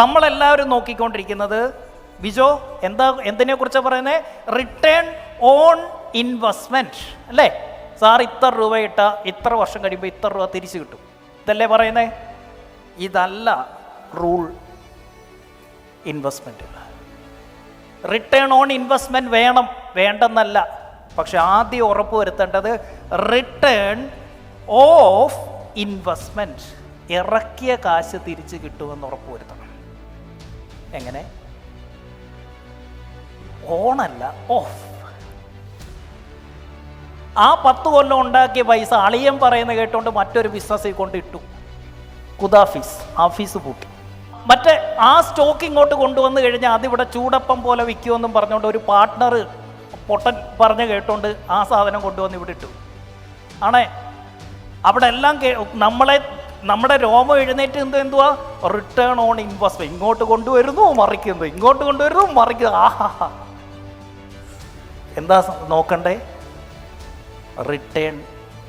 നമ്മളെല്ലാവരും നോക്കിക്കൊണ്ടിരിക്കുന്നത് വിജോ എന്താ എന്തിനെ കുറിച്ചാണ് പറയുന്നത് റിട്ടേൺ ഓൺ ഇൻവെസ്റ്റ്മെന്റ് അല്ലേ? സാർ ഇത്ര രൂപ ഇട്ട ഇത്ര വർഷം കഴിയുമ്പോൾ ഇത്ര രൂപ തിരിച്ചു കിട്ടും. ഇതല്ലേ പറയുന്നത് ഇതല്ല rule investment return on investment വേണം വേണ്ടെന്നല്ല. പക്ഷെ ആദ്യം ഉറപ്പ് വരുത്തേണ്ടത് റിട്ടേൺ ഓഫ് ഇൻവെസ്റ്റ്മെന്റ് ഇറക്കിയ കാശ് തിരിച്ച് കിട്ടുമെന്ന് ഉറപ്പ് വരുത്തണം. എങ്ങനെ? ഓണല്ല ഓഫ്. ആ പത്ത് കൊല്ലം ഉണ്ടാക്കിയ പൈസ അളിയൻ പറയുന്ന കേട്ടോണ്ട് മറ്റൊരു ബിസിനസ്സിൽ കൊണ്ട് ഇട്ടു. കുദാഫീസ് ആഫീസ് പൂട്ടി. മറ്റേ ആ സ്റ്റോക്ക് ഇങ്ങോട്ട് കൊണ്ടുവന്ന് കഴിഞ്ഞാൽ അതിവിടെ ചൂടപ്പം പോലെ വിൽക്കുമെന്നും പറഞ്ഞുകൊണ്ട് ഒരു പാർട്ട്ണർ പൊട്ടൻ പറഞ്ഞ് കേട്ടോണ്ട് ആ സാധനം കൊണ്ടുവന്ന് ഇവിടെ ഇട്ടു. ആണേ അവിടെ എല്ലാം നമ്മളെ നമ്മുടെ രോമം എഴുന്നേറ്റ് എന്ത് എന്തുവാ? റിട്ടേൺ ഓൺ ഇൻവെസ്റ്റ്മെന്റ് ഇങ്ങോട്ട് കൊണ്ടുവരുന്നു മറിക്കുന്നു. ഇങ്ങോട്ട് കൊണ്ടുവരുന്നു മറിക്കുന്നു. ആഹാ എന്താ നോക്കണ്ടേ? റിട്ടേൺ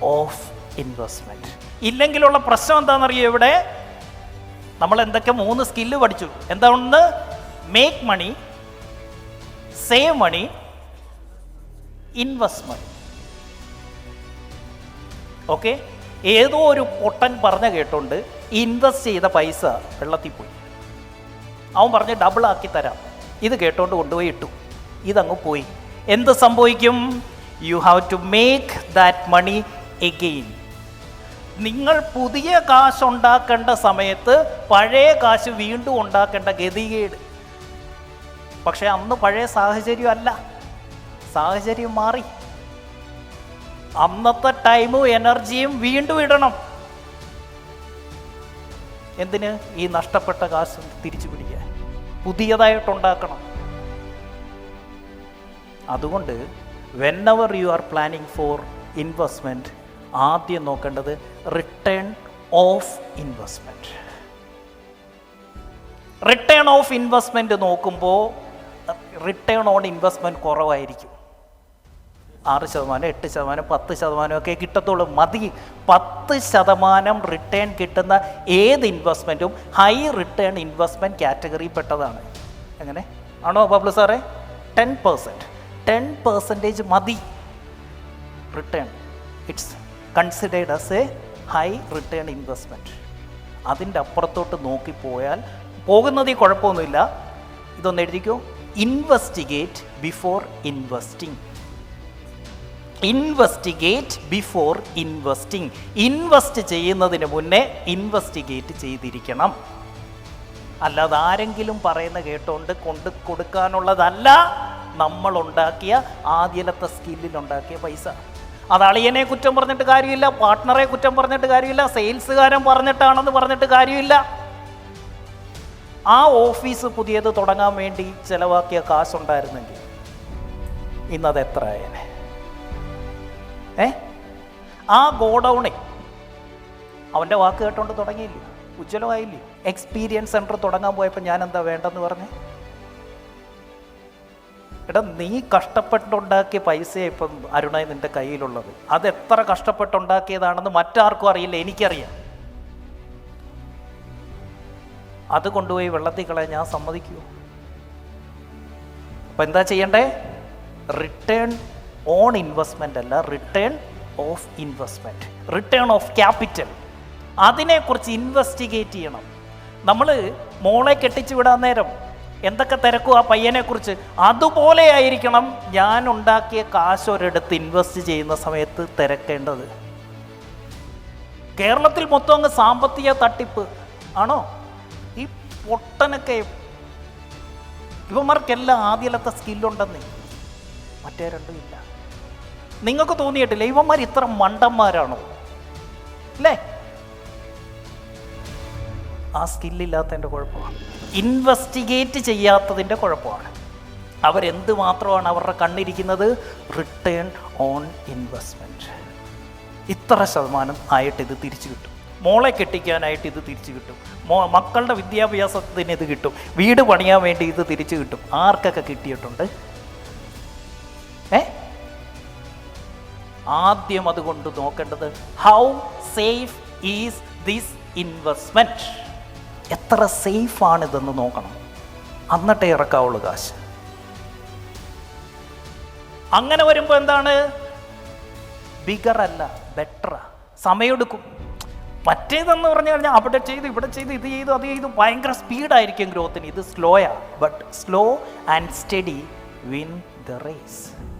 ഓഫ് ഇൻവെസ്റ്റ്മെന്റ് ഇല്ലെങ്കിലുള്ള പ്രശ്നം എന്താണെന്നറിയോ ഇവിടെ? നമ്മൾ എന്തൊക്കെ മൂന്ന് സ്കില്ല് പഠിച്ചു. എന്താണെന്ന് make money save money investment okay ഏതോ ഒരു പൊട്ടൻ പറഞ്ഞ കേട്ടുകൊണ്ട് ഇൻവെസ്റ്റ് ചെയ്ത പൈസ വെള്ളത്തിൽ പോയി. അവൻ പറഞ്ഞ് ഡബിൾ ആക്കി തരാം. ഇത് കേട്ടോണ്ട് കൊണ്ടുപോയി ഇട്ടു. ഇതങ്ങ് പോയി. എന്ത് സംഭവിക്കും? You have to make that money again നിങ്ങൾ പുതിയ കാശ് ഉണ്ടാക്കേണ്ട സമയത്ത് പഴയ കാശ് വീണ്ടും ഉണ്ടാക്കേണ്ട ഗതികേട്. പക്ഷേ അന്ന് പഴയ സാഹചര്യം അല്ല സാഹചര്യം മാറി. അന്നത്തെ ടൈമും എനർജിയും വീണ്ടും ഇടണം. എന്തിന്? ഈ നഷ്ടപ്പെട്ട കാശ് തിരിച്ചു പിടിക്കാൻ. പുതിയതായിട്ടുണ്ടാക്കണം. അതുകൊണ്ട് whenever you are planning for investment ആദ്യം നോക്കേണ്ടത് return of investment return of investment നോക്കുമ്പോൾ റിട്ടേൺ ഓൺ ഇൻവെസ്റ്റ്മെന്റ് കുറവായിരിക്കും. ആറ് ശതമാനം എട്ട് ശതമാനം പത്ത് ശതമാനമൊക്കെ കിട്ടത്തുള്ളൂ. മതി. പത്ത് ശതമാനം റിട്ടേൺ കിട്ടുന്ന ഏത് ഇൻവെസ്റ്റ്മെന്റും ഹൈ റിട്ടേൺ ഇൻവെസ്റ്റ്മെന്റ് പെട്ടതാണ്. എങ്ങനെ? ആണോ ബബ്ലു സാറേ? ടെൻ പെർസെന്റ് ടെൻ പെർസെന്റേജ് മതി. Return it's considered as a high return investment അതിന്റെ അപ്പുറത്തോട്ട് നോക്കിപ്പോയാൽ പോകുന്നതിൽ കുഴപ്പമൊന്നുമില്ല. ഇതൊന്ന് എഴുതിക്കോ. Investigate before investing investigate before investing invest ചെയ്യുന്നതിന് മുന്നേ ഇൻവെസ്റ്റിഗേറ്റ് ചെയ്തിരിക്കണം. അല്ലാതെ ആരെങ്കിലും പറയുന്ന കേട്ടോണ്ട് കൊണ്ട് കൊടുക്കാനുള്ളതല്ല നമ്മൾ ഉണ്ടാക്കിയ ആദ്യലത്തെ സ്കില്ലിൽ ഉണ്ടാക്കിയ പൈസ. അത് അളിയനെ കുറ്റം പറഞ്ഞിട്ട് കാര്യമില്ല പാർട്ട്ണറെ കുറ്റം പറഞ്ഞിട്ട് കാര്യമില്ല സെയിൽസുകാരൻ പറഞ്ഞിട്ടാണെന്ന് പറഞ്ഞിട്ട് കാര്യമില്ല. ആ ഓഫീസ് പുതിയത് തുടങ്ങാൻ വേണ്ടി ചിലവാക്കിയ കാശുണ്ടായിരുന്നെങ്കിൽ ഇന്നത് എത്ര ആയേനെ? ഏ? ആ ഗോഡൗണെ. അവന്റെ വാക്ക് കേട്ടോണ്ട് തുടങ്ങിയില്ലേ? ഉജ്ജ്വലമായില്ലേ? എക്സ്പീരിയൻസ് സെന്റർ തുടങ്ങാൻ പോയപ്പോൾ ഞാൻ എന്താ വേണ്ടെന്ന് പറഞ്ഞേ? എടാ നീ കഷ്ടപ്പെട്ടുണ്ടാക്കിയ പൈസ ഇപ്പം അരുണായി നിന്റെ കയ്യിലുള്ളത്. അത് എത്ര കഷ്ടപ്പെട്ടുണ്ടാക്കിയതാണെന്ന് മറ്റാർക്കും അറിയില്ല എനിക്കറിയാം. അത് കൊണ്ടുപോയി വെള്ളത്തിൽ കളയാൻ ഞാൻ സമ്മതിക്കൂ അപ്പം എന്താ ചെയ്യണ്ടേ? റിട്ടേൺ ഓൺ ഇൻവെസ്റ്റ്മെന്റ് അല്ല return of investment return of capital അതിനെക്കുറിച്ച് ഇൻവെസ്റ്റിഗേറ്റ് ചെയ്യണം. നമ്മൾ മോളെ കെട്ടിച്ചു വിടാൻ നേരം എന്തൊക്കെ തിരക്കും ആ പയ്യനെക്കുറിച്ച്? അതുപോലെ ആയിരിക്കണം ഞാൻ ഉണ്ടാക്കിയ കാശ് ഒരിടത്ത് ഇൻവെസ്റ്റ് ചെയ്യുന്ന സമയത്ത് തിരക്കേണ്ടത്. കേരളത്തിൽ മൊത്തം അങ്ങ് സാമ്പത്തിക തട്ടിപ്പ് ആണോ? ഈ പൊട്ടനൊക്കെ ഇവന്മാർക്കെല്ലാം ആദ്യലത്തെ സ്കില്ലുണ്ടെന്നേ മറ്റേ രണ്ടും ഇല്ല. നിങ്ങൾക്ക് തോന്നിയിട്ടില്ല? ഇവന്മാർ ഇത്ര മണ്ടന്മാരാണോ? അല്ലേ ആ സ്കില്ലില്ലാത്തതിന്റെ കുഴപ്പമാണ് ഇൻവെസ്റ്റിഗേറ്റ് ചെയ്യാത്തതിന്റെ കുഴപ്പമാണ്. അവരെന്ത് മാത്രമാണ് അവരുടെ കണ്ണിരിക്കുന്നത്? റിട്ടേൺ ഓൺ ഇൻവെസ്റ്റ്മെന്റ് ഇത്ര ശതമാനം ആയിട്ട് ഇത് തിരിച്ചു കിട്ടും. മോളെ കെട്ടിക്കാനായിട്ട് ഇത് തിരിച്ചു കിട്ടും. മോ മക്കളുടെ വിദ്യാഭ്യാസത്തിന് ഇത് കിട്ടും. വീട് പണിയാൻ വേണ്ടി ഇത് തിരിച്ചു കിട്ടും. ആർക്കൊക്കെ കിട്ടിയിട്ടുണ്ട്? ആദ്യം അതുകൊണ്ട് നോക്കേണ്ടത് how safe is this investment എത്ര സേഫാണിതെന്ന് നോക്കണം. അന്നിട്ടേ ഇറക്കാവുള്ളൂ കാശ്. അങ്ങനെ വരുമ്പോൾ എന്താണ്? ബിഗർ അല്ല ബെറ്ററാ സമയമെടുക്കും. മറ്റേതെന്ന് പറഞ്ഞു കഴിഞ്ഞാൽ അവിടെ ചെയ്ത് ഇവിടെ ചെയ്ത് ഇത് ചെയ്തു അത് ചെയ്തു. ഭയങ്കര സ്പീഡായിരിക്കും ഗ്രോത്തിന് ഇത് സ്ലോയാ but slow and steady win the race